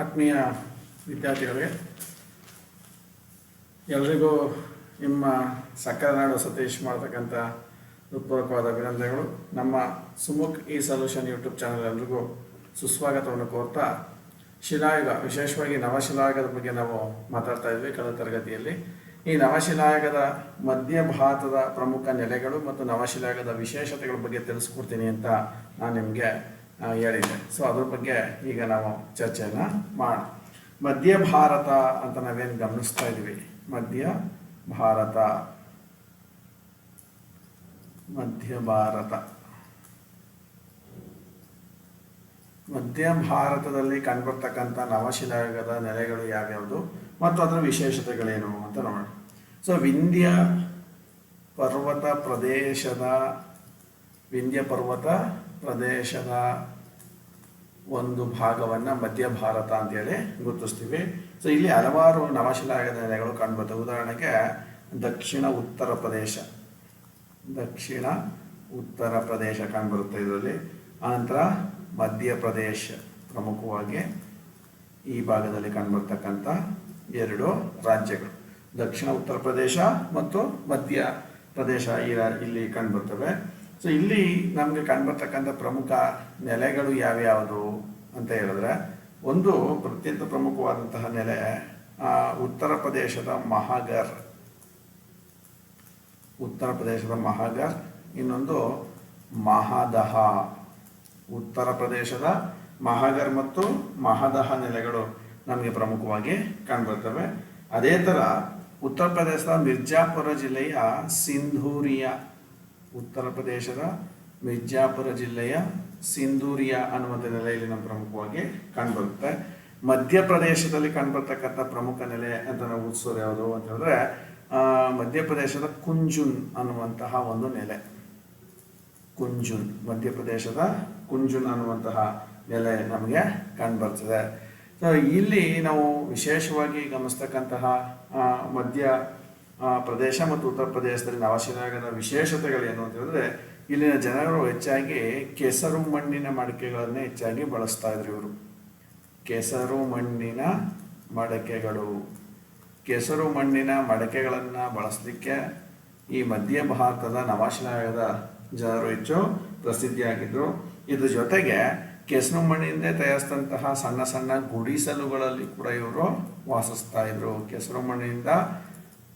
ಆತ್ಮೀಯ ವಿದ್ಯಾರ್ಥಿಗಳಿಗೆ ಎಲ್ರಿಗೂ ನಿಮ್ಮ ಸಕ್ಕರೆ ಸತೀಶ್ ಮಾಡ್ತಕ್ಕಂಥ ಹೃತ್ಪೂರ್ವಕವಾದ ಅಭಿನಂದನೆಗಳು. ನಮ್ಮ ಸುಮುಖ್ ಈ ಸೊಲ್ಯೂಷನ್ ಯೂಟ್ಯೂಬ್ ಚಾನಲ್ ಎಲ್ರಿಗೂ ಸುಸ್ವಾಗತವನ್ನು ಕೋರ್ತಾ, ಶಿಲಾಯುಗ, ವಿಶೇಷವಾಗಿ ನವಶಿಲಾಯುಗದ ಬಗ್ಗೆ ನಾವು ಮಾತಾಡ್ತಾ ಇದ್ವಿ ಕಳೆದ ತರಗತಿಯಲ್ಲಿ. ಈ ನವಶಿಲಾಯುಗದ ಮಧ್ಯ ಭಾರತದ ಪ್ರಮುಖ ನೆಲೆಗಳು ಮತ್ತು ನವಶಿಲಾಯುಗದ ವಿಶೇಷತೆಗಳ ಬಗ್ಗೆ ತಿಳಿಸ್ಕೊಡ್ತೀನಿ ಅಂತ ನಾನು ನಿಮಗೆ ಹೇಳಿದ್ದೆ. ಸೊ ಅದ್ರ ಬಗ್ಗೆ ಈಗ ನಾವು ಚರ್ಚೆಯನ್ನು ಮಾಡಿ ಮಧ್ಯ ಭಾರತ ಅಂತ ನಾವೇನು ಗಮನಿಸ್ತಾ ಇದ್ದೀವಿ? ಮಧ್ಯ ಭಾರತ. ಮಧ್ಯ ಭಾರತ. ಮಧ್ಯ ಭಾರತದಲ್ಲಿ ಕಂಡುಬರ್ತಕ್ಕಂಥ ನವಶಿಲಾಯುಗದ ನೆಲೆಗಳು ಯಾವ್ಯಾವುದು? ಮತ್ತು ಅದರ ವಿಶೇಷತೆಗಳೇನು ಅಂತ ನೋಡೋಣ. ಸೊ ವಿಂಧ್ಯ ಪರ್ವತ ಪ್ರದೇಶದ, ವಿಂಧ್ಯ ಪರ್ವತ ಪ್ರದೇಶದ ಒಂದು ಭಾಗವನ್ನು ಮಧ್ಯ ಭಾರತ ಅಂತೇಳಿ ಗುರುತಿಸ್ತೀವಿ. ಸೊ ಇಲ್ಲಿ ಹಲವಾರು ನವಶಿಲಾಯದ ನೆಲೆಗಳು ಕಂಡುಬರ್ತವೆ. ಉದಾಹರಣೆಗೆ ದಕ್ಷಿಣ ಉತ್ತರ ಪ್ರದೇಶ. ದಕ್ಷಿಣ ಉತ್ತರ ಪ್ರದೇಶ ಕಂಡುಬರುತ್ತೆ ಇದರಲ್ಲಿ. ಆನಂತರ ಮಧ್ಯಪ್ರದೇಶ ಪ್ರಮುಖವಾಗಿ ಈ ಭಾಗದಲ್ಲಿ ಕಂಡುಬರ್ತಕ್ಕಂಥ ಎರಡು ರಾಜ್ಯಗಳು. ದಕ್ಷಿಣ ಉತ್ತರ ಪ್ರದೇಶ ಮತ್ತು ಮಧ್ಯ ಪ್ರದೇಶ ಈ ಇಲ್ಲಿ ಕಂಡುಬರ್ತವೆ. ಸೊ ಇಲ್ಲಿ ನಮಗೆ ಕಂಡುಬರ್ತಕ್ಕಂಥ ಪ್ರಮುಖ ನೆಲೆಗಳು ಯಾವ್ಯಾವುದು ಅಂತ ಹೇಳಿದ್ರೆ, ಒಂದು ಅತ್ಯಂತ ಪ್ರಮುಖವಾದಂತಹ ನೆಲೆ ಉತ್ತರ ಪ್ರದೇಶದ ಮಹಾಗರ್ ಉತ್ತರ ಪ್ರದೇಶದ ಮಹಾಗರ್ ಇನ್ನೊಂದು ಮಹಾದಹ. ಉತ್ತರ ಪ್ರದೇಶದ ಮಹಾಗರ್ ಮತ್ತು ಮಹಾದಹ ನೆಲೆಗಳು ನಮಗೆ ಪ್ರಮುಖವಾಗಿ ಕಂಡುಬರ್ತವೆ. ಅದೇ ಥರ ಉತ್ತರ ಪ್ರದೇಶದ ಮಿರ್ಜಾಪುರ ಜಿಲ್ಲೆಯ ಸಿಂಧೂರಿಯ ಉತ್ತರ ಪ್ರದೇಶದ ಮಿರ್ಜಾಪುರ ಜಿಲ್ಲೆಯ ಸಿಂಧೂರಿಯ ಅನ್ನುವಂಥ ನೆಲೆಯಲ್ಲಿ ನಮ್ಮ ಪ್ರಮುಖವಾಗಿ ಕಂಡುಬರುತ್ತೆ. ಮಧ್ಯಪ್ರದೇಶದಲ್ಲಿ ಕಂಡುಬರ್ತಕ್ಕಂಥ ಪ್ರಮುಖ ನೆಲೆ ಅಂತ ನಾವು ಉತ್ಸವ ಯಾವುದು ಅಂತ ಹೇಳಿದ್ರೆ ಮಧ್ಯಪ್ರದೇಶದ ಕುಂಜುನ್ ಅನ್ನುವಂತಹ ಒಂದು ನೆಲೆ. ಕುಂಜುನ್ ಮಧ್ಯಪ್ರದೇಶದ ಕುಂಜುನ್ ಅನ್ನುವಂತಹ ನೆಲೆ ನಮಗೆ ಕಂಡುಬರ್ತದೆ. ಸೊ ಇಲ್ಲಿ ನಾವು ವಿಶೇಷವಾಗಿ ಗಮನಿಸ್ತಕ್ಕಂತಹ ಮಧ್ಯ ಪ್ರದೇಶ ಮತ್ತು ಉತ್ತರ ಪ್ರದೇಶದಲ್ಲಿ ನವಶಿಲಾಯುಗದ ವಿಶೇಷತೆಗಳೇನು ಅಂತ ಹೇಳಿದ್ರೆ, ಇಲ್ಲಿನ ಜನರು ಹೆಚ್ಚಾಗಿ ಕೆಸರು ಮಣ್ಣಿನ ಮಡಿಕೆಗಳನ್ನೇ ಹೆಚ್ಚಾಗಿ ಬಳಸ್ತಾ ಇದ್ರು ಇವರು. ಕೆಸರು ಮಣ್ಣಿನ ಮಡಕೆಗಳು. ಕೆಸರು ಮಣ್ಣಿನ ಮಡಕೆಗಳನ್ನು ಬಳಸಲಿಕ್ಕೆ ಈ ಮಧ್ಯ ಭಾರತದ ನವಾಶಿಲಾಯುಗದ ಜನರು ಹೆಚ್ಚು ಪ್ರಸಿದ್ಧಿಯಾಗಿದ್ದರು ಇದ್ರ ಜೊತೆಗೆ ಕೆಸರು ಮಣ್ಣಿಂದ ತಯಾರಿಸಿದಂತಹ ಸಣ್ಣ ಸಣ್ಣ ಗುಡಿಸಲುಗಳಲ್ಲಿ ಕೂಡ ಇವರು ವಾಸಿಸ್ತಾ ಇದ್ರು. ಕೆಸರು ಮಣ್ಣಿನಿಂದ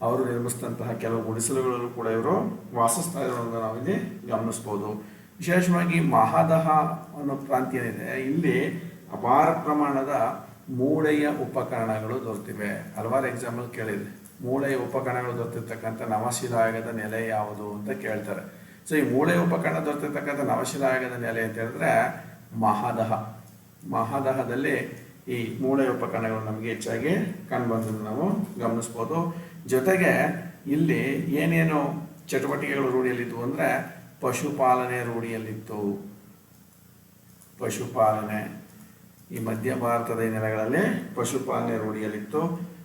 ಅವರು ನಿರ್ಮಿಸಿದಂತಹ ಕೆಲವು ಗುಡಿಸಲುಗಳಲ್ಲೂ ಕೂಡ ಇವರು ವಾಸಿಸ್ತಾ ಇರೋದನ್ನು ನಾವಿಲ್ಲಿ ಗಮನಿಸ್ಬೋದು ವಿಶೇಷವಾಗಿ ಮಹಾದಹ ಅನ್ನೋ ಪ್ರಾಂತ್ಯ ಏನಿದೆ ಇಲ್ಲಿ ಅಪಾರ ಪ್ರಮಾಣದ ಮೂಳೆಯ ಉಪಕರಣಗಳು ದೊರೆತಿವೆ. ಹಲವಾರು ಎಕ್ಸಾಂಪಲ್ ಕೇಳಿದೆ ಮೂಳೆಯ ಉಪಕರಣಗಳು ದೊರೆತಿರ್ತಕ್ಕಂಥ ನವಶಿಲಾಯಗದ ನೆಲೆ ಯಾವುದು ಅಂತ ಕೇಳ್ತಾರೆ. ಸೊ ಈ ಮೂಳೆಯ ಉಪಕರಣ ದೊರೆತಿರ್ತಕ್ಕಂಥ ನವಶಿಲಾಯುಗದ ನೆಲೆ ಅಂತ ಹೇಳಿದ್ರೆ ಮಹಾದಹ. ಮಹಾದಹದಲ್ಲಿ ಈ ಮೂಳೆಯ ಉಪಕರಣಗಳು ನಮಗೆ ಹೆಚ್ಚಾಗಿ ಕಂಡುಬಂದನ್ನು ನಾವು ಗಮನಿಸ್ಬೋದು ಜೊತೆಗೆ ಇಲ್ಲಿ ಏನೇನು ಚಟುವಟಿಕೆಗಳು ರೂಢಿಯಲ್ಲಿದ್ದವು ಅಂದರೆ ಪಶುಪಾಲನೆ ರೂಢಿಯಲ್ಲಿತ್ತು. ಪಶುಪಾಲನೆ ಈ ಮಧ್ಯ ಭಾರತದ ನೆಲೆಗಳಲ್ಲಿ ಪಶುಪಾಲನೆ ರೂಢಿಯಲ್ಲಿತ್ತು.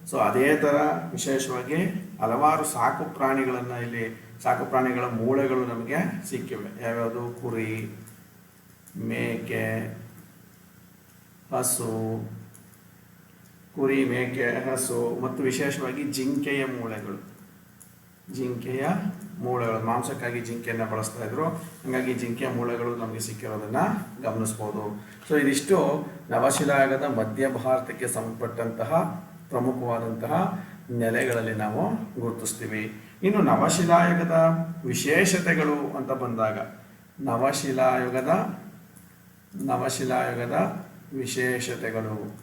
ಸೊ ಅದೇ ಥರ ವಿಶೇಷವಾಗಿ ಹಲವಾರು ಸಾಕು ಪ್ರಾಣಿಗಳನ್ನು ಇಲ್ಲಿ, ಸಾಕು ಪ್ರಾಣಿಗಳ ಮೂಳೆಗಳು ನಮಗೆ ಸಿಕ್ಕಿವೆ. ಯಾವ್ಯಾವುದು? ಕುರಿ, ಮೇಕೆ, ಹಸು ಕುರಿ, ಮೇಕೆ, ಹಸು ಮತ್ತು ವಿಶೇಷವಾಗಿ ಜಿಂಕೆಯ ಮೂಳೆಗಳು. ಜಿಂಕೆಯ ಮೂಳೆಗಳು, ಮಾಂಸಕ್ಕಾಗಿ ಜಿಂಕೆಯನ್ನು ಬಳಸ್ತಾ ಇದ್ರು. ಹಾಗಾಗಿ ಜಿಂಕೆಯ ಮೂಳೆಗಳು ನಮಗೆ ಸಿಕ್ಕಿರೋದನ್ನ ಗಮನಿಸ್ಬೋದು. ಸೊ ಇದಿಷ್ಟು ನವಶಿಲಾಯುಗದ ಮಧ್ಯ ಭಾರತಕ್ಕೆ ಸಂಬಂಧಪಟ್ಟಂತಹ ಪ್ರಮುಖವಾದಂತಹ ನೆಲೆಗಳಲ್ಲಿ ನಾವು ಗುರುತಿಸ್ತೀವಿ. ಇನ್ನು ನವಶಿಲಾಯುಗದ ವಿಶೇಷತೆಗಳು ಅಂತ ಬಂದಾಗ, ನವಶಿಲಾಯುಗದ ನವಶಿಲಾಯುಗದ ವಿಶೇಷತೆಗಳು.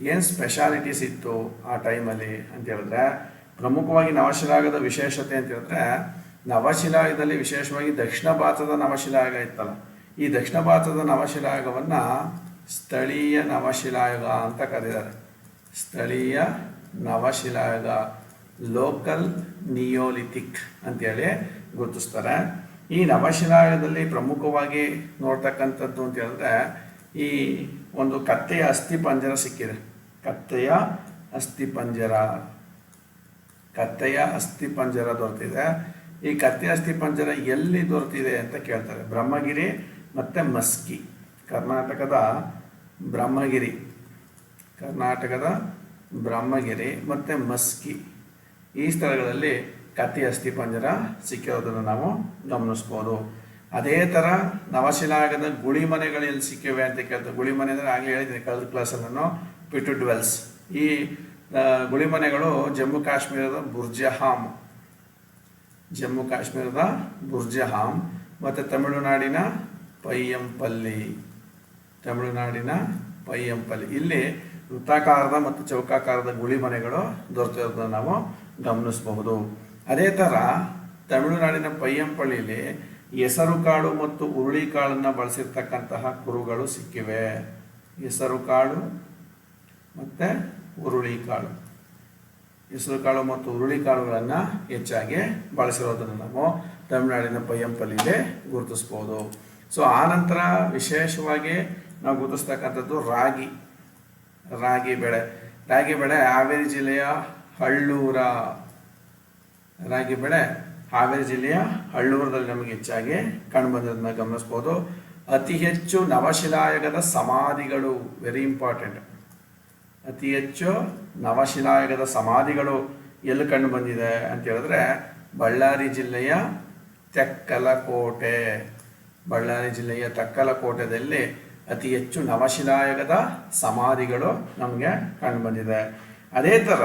ಏನು ಸ್ಪೆಷಾಲಿಟೀಸ್ ಇತ್ತು ಆ ಟೈಮಲ್ಲಿ ಅಂತ ಹೇಳಿದ್ರೆ, ಪ್ರಮುಖವಾಗಿ ನವಶಿಲಾಗದ ವಿಶೇಷತೆ ಅಂತ ಹೇಳಿದ್ರೆ, ನವಶಿಲಾಗದಲ್ಲಿ ವಿಶೇಷವಾಗಿ ದಕ್ಷಿಣ ಭಾರತದ ನವಶಿಲಾಯಗ ಇತ್ತಲ್ಲ, ಈ ದಕ್ಷಿಣ ಭಾರತದ ನವಶಿಲಾಯುಗವನ್ನು ಸ್ಥಳೀಯ ನವಶಿಲಾಯುಗ ಅಂತ ಕರೀತಾರೆ. ಸ್ಥಳೀಯ ನವಶಿಲಾಯುಗ ಲೋಕಲ್ ನಿಯೋಲಿಥಿಕ್ ಅಂತೇಳಿ ಗುರುತಿಸ್ತಾರೆ. ಈ ನವಶಿಲಾಯುಗದಲ್ಲಿ ಪ್ರಮುಖವಾಗಿ ನೋಡ್ತಕ್ಕಂಥದ್ದು ಅಂತ ಹೇಳಿದ್ರೆ ಈ ಒಂದು ಕತ್ತೆಯ ಅಸ್ಥಿ ಪಂಜರ ಸಿಕ್ಕಿದೆ. ಕತ್ತೆಯ ಅಸ್ಥಿ ಪಂಜರ. ಕತ್ತೆಯ ಅಸ್ಥಿ ಪಂಜರ ದೊರೆತಿದೆ. ಈ ಕತ್ತೆಯ ಅಸ್ಥಿ ಪಂಜರ ಎಲ್ಲಿ ದೊರೆತಿದೆ ಅಂತ ಕೇಳ್ತಾರೆ. ಬ್ರಹ್ಮಗಿರಿ ಮತ್ತು ಮಸ್ಕಿ. ಕರ್ನಾಟಕದ ಬ್ರಹ್ಮಗಿರಿ. ಕರ್ನಾಟಕದ ಬ್ರಹ್ಮಗಿರಿ ಮತ್ತು ಮಸ್ಕಿ. ಈ ಸ್ಥಳಗಳಲ್ಲಿ ಕತ್ತಿ ಅಸ್ಥಿಪಂಜರ ಸಿಕ್ಕಿರೋದನ್ನು ನಾವು ಗಮನಿಸ್ಬೋದು. ಅದೇ ಥರ ನವಶಿಲಾಗದ ಗುಳಿಮನೆಗಳು ಎಲ್ಲಿ ಸಿಕ್ಕಿವೆ ಅಂತ ಕೇಳ್ತಾರೆ ಗುಳಿ ಮನೆ ಅಂದರೆ ಆಗಲೇ ಹೇಳಿದ್ದೀನಿ, ಕಳೆದ ಕ್ಲಾಸಲ್ಲಿ ನಾನು ಪಿಟು ಡ್ವೆಲ್ಸ್ ಈ ಗುಳಿ ಮನೆಗಳು ಜಮ್ಮು ಕಾಶ್ಮೀರದ ಬುರ್ಜಹಾಮ್ ಜಮ್ಮು ಕಾಶ್ಮೀರದ ಬುರ್ಜಹಾಮ್ ಮತ್ತು ತಮಿಳುನಾಡಿನ ಪಯ್ಯಂಪಲ್ಲಿ ತಮಿಳುನಾಡಿನ ಪಯ್ಯಂಪಲ್ಲಿ ಇಲ್ಲಿ ವೃತ್ತಾಕಾರದ ಮತ್ತು ಚೌಕಾಕಾರದ ಗುಳಿ ಮನೆಗಳು ದೊರೆತಿರೋದನ್ನ ನಾವು ಗಮನಿಸಬಹುದು. ಅದೇ ಥರ ತಮಿಳುನಾಡಿನ ಪಯ್ಯಂಪಳ್ಳಿಲಿ ಹೆಸರುಕಾಳು ಮತ್ತು ಹುರುಳಿಕಾಳನ್ನು ಬಳಸಿರ್ತಕ್ಕಂತಹ ಕುರುಗಳು ಸಿಕ್ಕಿವೆ. ಹೆಸರುಕಾಳು ಮತ್ತು ಹುರುಳಿಕಾಳು ಹೆಸರುಕಾಳು ಮತ್ತು ಹುರುಳಿಕಾಳುಗಳನ್ನು ಹೆಚ್ಚಾಗಿ ಬಳಸಿರೋದನ್ನು ನಾವು ತಮಿಳುನಾಡಿನ ಪಯ್ಯಂಪಲ್ಲಿಗೆ ಗುರುತಿಸ್ಬೋದು. ಸೊ ಆನಂತರ ವಿಶೇಷವಾಗಿ ನಾವು ಗುರುತಿಸ್ತಕ್ಕಂಥದ್ದು ರಾಗಿ ರಾಗಿ ಬೆಳೆ. ರಾಗಿ ಬೆಳೆ ಹಾವೇರಿ ಜಿಲ್ಲೆಯ ಹಳ್ಳೂರ. ರಾಗಿ ಬೆಳೆ ಹಾವೇರಿ ಜಿಲ್ಲೆಯ ಹಳ್ಳೂರದಲ್ಲಿ ನಮಗೆ ಹೆಚ್ಚಾಗಿ ಕಂಡುಬಂದಿರೋದನ್ನ ಗಮನಿಸ್ಬೋದು. ಅತಿ ಹೆಚ್ಚು ನವಶಿಲಾಯುಗದ ಸಮಾಧಿಗಳು ವೆರಿ ಇಂಪಾರ್ಟೆಂಟ್ ಅತಿ ಹೆಚ್ಚು ನವಶಿಲಾಯುಗದ ಸಮಾಧಿಗಳು ಎಲ್ಲಿ ಕಂಡು ಬಂದಿದೆ ಅಂತ ಹೇಳಿದ್ರೆ ಬಳ್ಳಾರಿ ಜಿಲ್ಲೆಯ ತೆಕ್ಕಲಕೋಟೆ. ಬಳ್ಳಾರಿ ಜಿಲ್ಲೆಯ ತೆಕ್ಕಲಕೋಟೆಯಲ್ಲಿ ಅತಿ ಹೆಚ್ಚು ನವಶಿಲಾಯುಗದ ಸಮಾಧಿಗಳು ನಮಗೆ ಕಂಡು ಬಂದಿದೆ. ಅದೇ ಥರ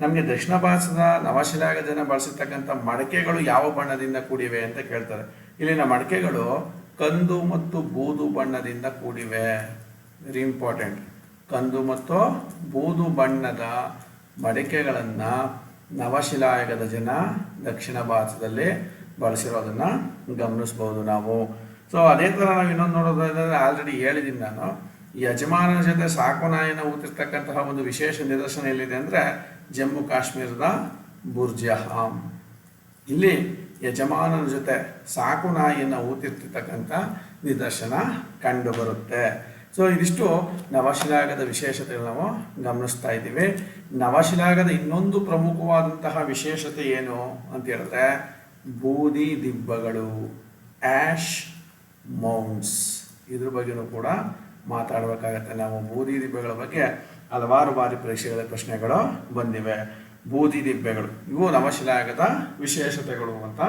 ನಮಗೆ ದಕ್ಷಿಣ ಭಾರತದ ನವಶಿಲಾಯುಗದನ್ನು ಬಳಸಿರ್ತಕ್ಕಂಥ ಮಡಕೆಗಳು ಯಾವ ಬಣ್ಣದಿಂದ ಕೂಡಿವೆ ಅಂತ ಕೇಳ್ತಾರೆ. ಇಲ್ಲಿನ ಮಡಕೆಗಳು ಕಂದು ಮತ್ತು ಬೂದು ಬಣ್ಣದಿಂದ ಕೂಡಿವೆ. ವೆರಿ ಇಂಪಾರ್ಟೆಂಟ್ ಕಂದು ಮತ್ತು ಬೂದು ಬಣ್ಣದ ಮಡಿಕೆಗಳನ್ನು ನವಶಿಲಾಯುಗದ ಜನ ದಕ್ಷಿಣ ಭಾರತದಲ್ಲಿ ಬಳಸಿರೋದನ್ನು ಗಮನಿಸ್ಬೋದು ನಾವು. ಸೊ ಅದೇ ಥರ ನಾವು ಇನ್ನೊಂದು ನೋಡೋದಾದ್ರೆ ಆಲ್ರೆಡಿ ಹೇಳಿದ್ದೀನಿ ನಾನು. ಯಜಮಾನನ ಜೊತೆ ಸಾಕುನಾಯನ ಊತಿರ್ತಕ್ಕಂತಹ ಒಂದು ವಿಶೇಷ ನಿದರ್ಶನ ಎಲ್ಲಿದೆ ಅಂದರೆ ಜಮ್ಮು ಕಾಶ್ಮೀರದ ಬುರ್ಜಹಾಮ್ ಇಲ್ಲಿ ಯಜಮಾನನ ಜೊತೆ ಸಾಕುನಾಯಿಯನ್ನು ಊತಿರ್ತಕ್ಕಂಥ ನಿದರ್ಶನ ಕಂಡು ಬರುತ್ತೆ. ಸೊ ಇದಿಷ್ಟು ನವಶಿಲಾಗದ ವಿಶೇಷತೆ ನಾವು ಗಮನಿಸ್ತಾ ಇದ್ದೀವಿ. ನವಶಿಲಾಗದ ಇನ್ನೊಂದು ಪ್ರಮುಖವಾದಂತಹ ವಿಶೇಷತೆ ಏನು ಅಂತ ಹೇಳಿದ್ರೆ ಬೂದಿ ದಿಬ್ಬಗಳು ಆ್ಯಶ್ ಮೌಂಟ್ಸ್ ಇದ್ರ ಬಗ್ಗೆಯೂ ಕೂಡ ಮಾತಾಡಬೇಕಾಗತ್ತೆ. ನಾವು ಬೂದಿ ದಿಬ್ಬೆಗಳ ಬಗ್ಗೆ ಹಲವಾರು ಬಾರಿ ಪರೀಕ್ಷೆಗಳ ಪ್ರಶ್ನೆಗಳು ಬಂದಿವೆ. ಬೂದಿ ದಿಬ್ಬೆಗಳು ಇವು ನವಶಿಲಾಯುಗದ ವಿಶೇಷತೆಗಳು ಅಂತ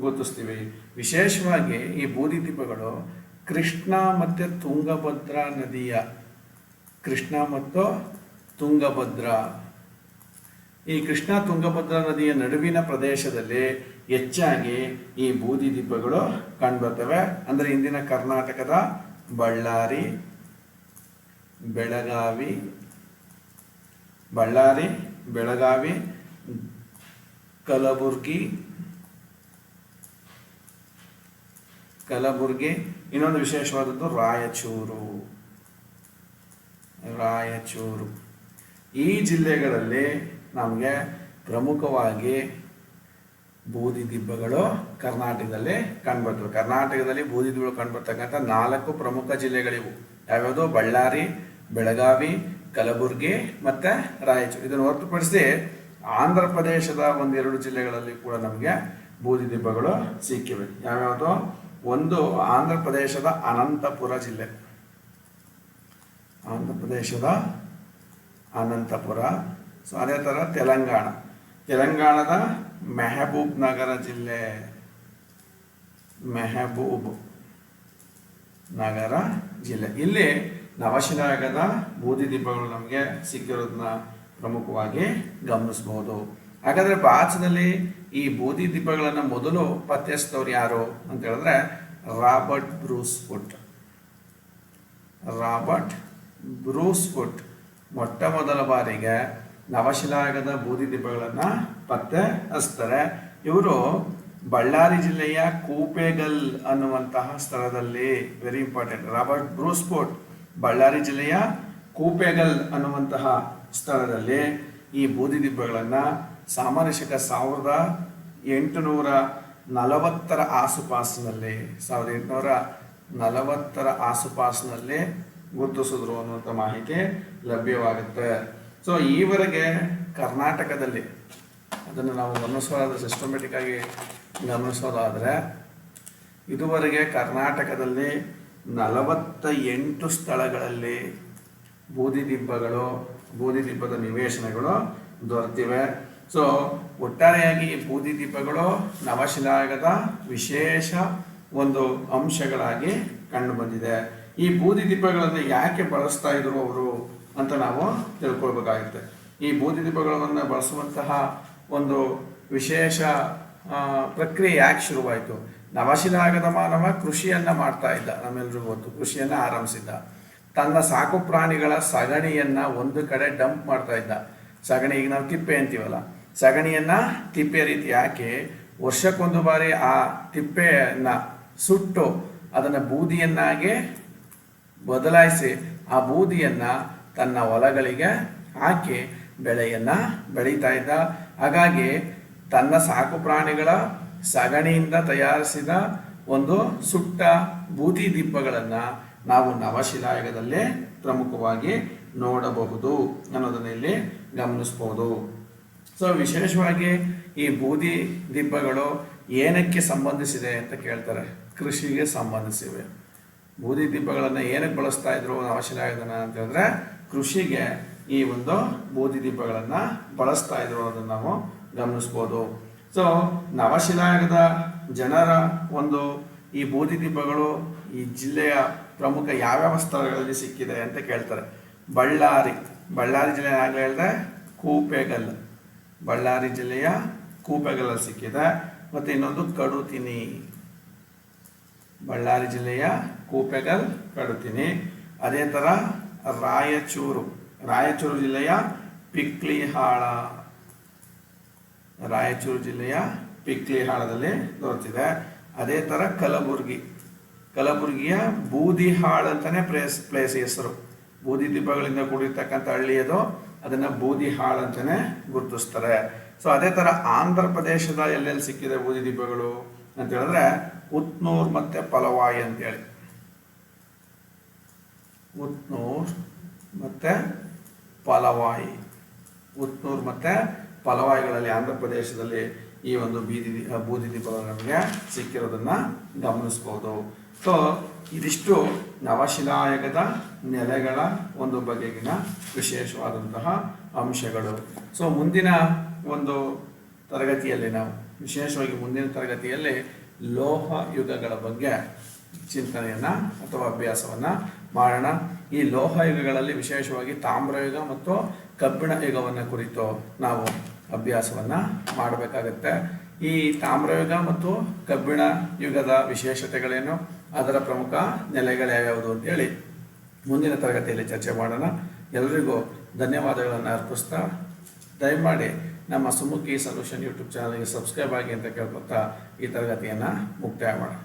ಗುರುತಿಸ್ತೀವಿ. ವಿಶೇಷವಾಗಿ ಈ ಬೂದಿ ದಿಬ್ಬಗಳು ಕೃಷ್ಣ ಮತ್ತು ತುಂಗಭದ್ರಾ ನದಿಯ, ಕೃಷ್ಣ ಮತ್ತು ತುಂಗಭದ್ರಾ. ಈ ಕೃಷ್ಣ ತುಂಗಭದ್ರಾ ನದಿಯ ನಡುವಿನ ಪ್ರದೇಶದಲ್ಲಿ ಹೆಚ್ಚಾಗಿ ಈ ಬೂದಿ ದಿಬ್ಬಗಳು ಕಂಡುಬರ್ತವೆ. ಅಂದರೆ ಇಂದಿನ ಕರ್ನಾಟಕದ ಬಳ್ಳಾರಿ ಬೆಳಗಾವಿ, ಬಳ್ಳಾರಿ, ಬೆಳಗಾವಿ, ಕಲಬುರ್ಗಿ ಕಲಬುರ್ಗಿ, ಇನ್ನೊಂದು ವಿಶೇಷವಾದದ್ದು ರಾಯಚೂರು. ರಾಯಚೂರು. ಈ ಜಿಲ್ಲೆಗಳಲ್ಲಿ ನಮಗೆ ಪ್ರಮುಖವಾಗಿ ಬೂದಿ ದಿಬ್ಬಗಳು ಕರ್ನಾಟಕದಲ್ಲಿ ಕಂಡುಬರ್ತವೆ. ಕರ್ನಾಟಕದಲ್ಲಿ ಬೂದಿ ದಿಬ್ಬಗಳು ಕಂಡುಬರ್ತಕ್ಕಂಥ ನಾಲ್ಕು ಪ್ರಮುಖ ಜಿಲ್ಲೆಗಳಿವು. ಯಾವ್ಯಾವುದು? ಬಳ್ಳಾರಿ ಬೆಳಗಾವಿ, ಕಲಬುರ್ಗಿ ಮತ್ತು ರಾಯಚೂರು. ಇದನ್ನು ಹೊರತುಪಡಿಸಿ ಆಂಧ್ರ ಪ್ರದೇಶದ ಒಂದೆರಡು ಜಿಲ್ಲೆಗಳಲ್ಲಿ ಕೂಡ ನಮಗೆ ಬೂದಿ ದಿಬ್ಬಗಳು ಸಿಕ್ಕಿವೆ. ಯಾವ್ಯಾವುದು? ಒಂದು ಆಂಧ್ರ ಪ್ರದೇಶದ ಅನಂತಪುರ ಜಿಲ್ಲೆ. ಆಂಧ್ರ ಪ್ರದೇಶದ ಅನಂತಪುರ. ಸೊ ಅದೇ ಥರ ತೆಲಂಗಾಣ. ತೆಲಂಗಾಣದ ಮೆಹಬೂಬ್ ನಗರ ಜಿಲ್ಲೆ. ಮೆಹಬೂಬ್ ನಗರ ಜಿಲ್ಲೆ. ಇಲ್ಲಿ ನವಶಿಲಾಯುಗದ ಬೂದಿ ದೀಪಗಳು ನಮಗೆ ಸಿಕ್ಕಿರೋದನ್ನ ಪ್ರಮುಖವಾಗಿ ಗಮನಿಸಬಹುದು. ಹಾಗಾದ್ರೆ ಭಾರತದಲ್ಲಿ ಈ ಬೂದಿ ದೀಪಗಳನ್ನು ಮೊದಲು ಪತ್ತೆಸ್ತವ್ರು ಯಾರು ಅಂತ ಹೇಳಿದ್ರೆ Robert Bruce Foote. Robert Bruce Foote ಮೊಟ್ಟ ಮೊದಲ ಬಾರಿಗೆ ನವಶಿಲಾಗದ ಬೂದಿ ದೀಪಗಳನ್ನು ಪತ್ತೆ ಹಚ್ತಾರೆ ಇವರು ಬಳ್ಳಾರಿ ಜಿಲ್ಲೆಯ ಕೂಪೇಗಲ್ ಅನ್ನುವಂತಹ ಸ್ಥಳದಲ್ಲಿ very important Robert Bruce Foote. Bellary ಜಿಲ್ಲೆಯ ಕೂಪೆಗಲ್ ಅನ್ನುವಂತಹ ಸ್ಥಳದಲ್ಲಿ ಈ ಬೂದಿ ದಿಬ್ಬಗಳನ್ನು ಸಾಮಾನ್ಯ ಶಕ ಸಾವಿರದ ಎಂಟುನೂರ ನಲವತ್ತರ ಆಸುಪಾಸಿನಲ್ಲಿ, ಸಾವಿರದ ಎಂಟುನೂರ ನಲವತ್ತರ ಆಸುಪಾಸಿನಲ್ಲಿ ಗುರುತಿಸಿದ್ರು ಅನ್ನುವಂಥ ಮಾಹಿತಿ ಲಭ್ಯವಾಗುತ್ತೆ. ಸೊ ಈವರೆಗೆ ಕರ್ನಾಟಕದಲ್ಲಿ, ಅದನ್ನು ನಾವು ಗಮನಿಸೋದಾದ್ರೆ ಸಿಸ್ಟಮೆಟಿಕ್ ಆಗಿ ಗಮನಿಸೋದಾದರೆ, ಇದುವರೆಗೆ ಕರ್ನಾಟಕದಲ್ಲಿ ನಲವತ್ತ ಎಂಟು ಸ್ಥಳಗಳಲ್ಲಿ ಬೂದಿ ದಿಬ್ಬಗಳು ಬೂದಿ ನಿವೇಶನಗಳು ದೊರೆತಿವೆ. ಸೊ ಒಟ್ಟಾರೆಯಾಗಿ ಈ ಬೂದಿ ನವಶಿಲಾಯುಗದ ವಿಶೇಷ ಒಂದು ಅಂಶಗಳಾಗಿ ಕಂಡುಬಂದಿದೆ. ಈ ಬೂದಿ ದಿಬ್ಬಗಳನ್ನು ಯಾಕೆ ಬಳಸ್ತಾ ಇದ್ರು ಅವರು ಅಂತ ನಾವು ತಿಳ್ಕೊಳ್ಬೇಕಾಗುತ್ತೆ. ಈ ಬೂದಿ ದೀಪಗಳನ್ನು ಬಳಸುವಂತಹ ಒಂದು ವಿಶೇಷ ಪ್ರಕ್ರಿಯೆ ಯಾಕೆ ಶುರುವಾಯಿತು? ನವಶಿಲಾಗದ ಮಾನವ ಕೃಷಿಯನ್ನು ಮಾಡ್ತಾ ಇದ್ದ, ನಮ್ಮೆಲ್ರಿಗೂ ಗೊತ್ತು. ಕೃಷಿಯನ್ನ ಆರಂಭಿಸಿದ್ದ. ತನ್ನ ಸಾಕು ಪ್ರಾಣಿಗಳ ಸಗಣಿಯನ್ನು ಒಂದು ಕಡೆ ಡಂಪ್ ಮಾಡ್ತಾ ಇದ್ದ. ಸಗಣಿ, ಈಗ ನಾವು ತಿಪ್ಪೆ ಅಂತೀವಲ್ಲ, ಸಗಣಿಯನ್ನು ತಿಪ್ಪೆ ರೀತಿ ಹಾಕಿ ವರ್ಷಕ್ಕೊಂದು ಬಾರಿ ಆ ತಿಪ್ಪೆಯನ್ನು ಸುಟ್ಟು ಅದನ್ನ ಬೂದಿಯನ್ನಾಗಿ ಬದಲಾಯಿಸಿ ಆ ಬೂದಿಯನ್ನು ತನ್ನ ಹೊಲಗಳಿಗೆ ಹಾಕಿ ಬೆಳೆಯನ್ನು ಬೆಳೀತಾ ಇದ್ದ. ಹಾಗಾಗಿ ತನ್ನ ಸಾಕು ಪ್ರಾಣಿಗಳ ಸಗಣಿಯಿಂದ ತಯಾರಿಸಿದ ಒಂದು ಸುಟ್ಟ ಬೂದಿ ದೀಪಗಳನ್ನು ನಾವು ನವಶಿಲಾಯುಗದಲ್ಲೇ ಪ್ರಮುಖವಾಗಿ ನೋಡಬಹುದು ಅನ್ನೋದನ್ನ ಇಲ್ಲಿ ಗಮನಿಸಬಹುದು ಸೊ ವಿಶೇಷವಾಗಿ ಈ ಬೂದಿ ದಿಬ್ಬಗಳು ಏನಕ್ಕೆ ಸಂಬಂಧಿಸಿದೆ ಅಂತ ಕೇಳ್ತಾರೆ? ಕೃಷಿಗೆ ಸಂಬಂಧಿಸಿವೆ. ಬೂದಿ ದೀಪಗಳನ್ನು ಏನಕ್ಕೆ ಬಳಸ್ತಾ ಇದ್ರು ನವಶಿಲಾಯುಗನ ಅಂತ ಹೇಳಿದ್ರೆ, ಕೃಷಿಗೆ ಈ ಒಂದು ಬೂದಿ ದೀಪಗಳನ್ನು ಬಳಸ್ತಾ ಇದ್ರು ಅನ್ನೋದನ್ನು ನಾವು ಗಮನಿಸ್ಬೋದು. ಸೊ ನವಶಿಲಾಯುಗದ ಜನರ ಒಂದು ಈ ಬೂದಿ ದೀಪಗಳು ಈ ಜಿಲ್ಲೆಯ ಪ್ರಮುಖ ಯಾವ್ಯಾವ ಸ್ಥಳಗಳಲ್ಲಿ ಸಿಕ್ಕಿದೆ ಅಂತ ಕೇಳ್ತಾರೆ. ಬಳ್ಳಾರಿ ಬಳ್ಳಾರಿ ಜಿಲ್ಲೆ ಆಗಲೇ ಹೇಳಿದ್ರೆ ಕೂಪೆಗಲ್ ಬಳ್ಳಾರಿ ಜಿಲ್ಲೆಯ ಕೂಪೆಗಲ್ಲಲ್ಲಿ ಸಿಕ್ಕಿದೆ. ಮತ್ತು ಇನ್ನೊಂದು ಕಡುತಿನಿ. ಬಳ್ಳಾರಿ ಜಿಲ್ಲೆಯ ಕೂಪೆಗಲ್ ಕಡುತಿನಿ. ಅದೇ ಥರ ರಾಯಚೂರು. ರಾಯಚೂರು ಜಿಲ್ಲೆಯ ಪಿಕ್ಲಿಹಾಳ. ರಾಯಚೂರು ಜಿಲ್ಲೆಯ ಪಿಕ್ಲಿಹಾಳದಲ್ಲಿ ದೊರೆತಿದೆ ಅದೇ ಥರ ಕಲಬುರ್ಗಿ. ಕಲಬುರ್ಗಿಯ ಬೂದಿಹಾಳ್ ಅಂತಾನೆ ಪ್ಲೇಸ್ ಪ್ಲೇಸ್ ಹೆಸರು. ಬೂದಿ ದೀಪಗಳಿಂದ ಕೂಡಿರ್ತಕ್ಕಂಥ ಹಳ್ಳಿ ಅದು. ಬೂದಿ ಹಾಳು ಅಂತಲೇ ಗುರುತಿಸ್ತಾರೆ. ಸೊ ಅದೇ ಥರ ಆಂಧ್ರ ಪ್ರದೇಶದ ಎಲ್ಲೆಲ್ಲಿ ಸಿಕ್ಕಿದೆ ಬೂದಿ ದೀಪಗಳು ಅಂತ ಹೇಳಿದ್ರೆ ಉತ್ನೂರ್ ಮತ್ತೆ ಪಲವಾಯಿ ಅಂತೇಳಿ. ಉತ್ನೂರ್ ಮತ್ತೆ ಪಲವಾಯಿ. ಉತ್ನೂರ್ ಮತ್ತೆ ಪಲವಾಯಿಗಳಲ್ಲಿ ಆಂಧ್ರ ಪ್ರದೇಶದಲ್ಲಿ ಈ ಒಂದು ಬೀದಿ ಬೂದಿ ದೀಪಗಳು ನಮಗೆ ಸಿಕ್ಕಿರೋದನ್ನ ಗಮನಿಸ್ಬೋದು. ಸೊ ಇದಿಷ್ಟು ನವಶಿಲಾಯುಗದ ನೆಲೆಗಳ ಒಂದು ಬಗೆಗಿನ ವಿಶೇಷವಾದಂತಹ ಅಂಶಗಳು. ಸೊ ಮುಂದಿನ ಒಂದು ತರಗತಿಯಲ್ಲಿ ನಾವು, ವಿಶೇಷವಾಗಿ ಮುಂದಿನ ತರಗತಿಯಲ್ಲಿ ಲೋಹ ಯುಗಗಳ ಬಗ್ಗೆ ಚಿಂತನೆಯನ್ನ ಅಥವಾ ಅಭ್ಯಾಸವನ್ನ ಮಾಡೋಣ. ಈ ಲೋಹ ಯುಗಗಳಲ್ಲಿ ವಿಶೇಷವಾಗಿ ತಾಮ್ರಯುಗ ಮತ್ತು ಕಬ್ಬಿಣ ಯುಗವನ್ನ ಕುರಿತು ನಾವು ಅಭ್ಯಾಸವನ್ನ ಮಾಡಬೇಕಾಗತ್ತೆ. ಈ ತಾಮ್ರಯುಗ ಮತ್ತು ಕಬ್ಬಿಣ ಯುಗದ ವಿಶೇಷತೆಗಳೇನು? ಅದರ ಪ್ರಮುಖ ನೆಲೆಗಳು ಯಾವ್ಯಾವುದು ಅಂತೇಳಿ ಮುಂದಿನ ತರಗತಿಯಲ್ಲಿ ಚರ್ಚೆ ಮಾಡೋಣ. ಎಲ್ರಿಗೂ ಧನ್ಯವಾದಗಳನ್ನು ಅರ್ಪಿಸ್ತಾ, ದಯಮಾಡಿ ನಮ್ಮ ಸುಮುಖಿ ಸೊಲ್ಯೂಷನ್ ಯೂಟ್ಯೂಬ್ ಚಾನಲ್ಗೆ ಸಬ್ಸ್ಕ್ರೈಬ್ ಆಗಿ ಅಂತ ಕೇಳ್ಕೊತಾ ಈ ತರಗತಿಯನ್ನು ಮುಕ್ತಾಯ ಮಾಡೋಣ.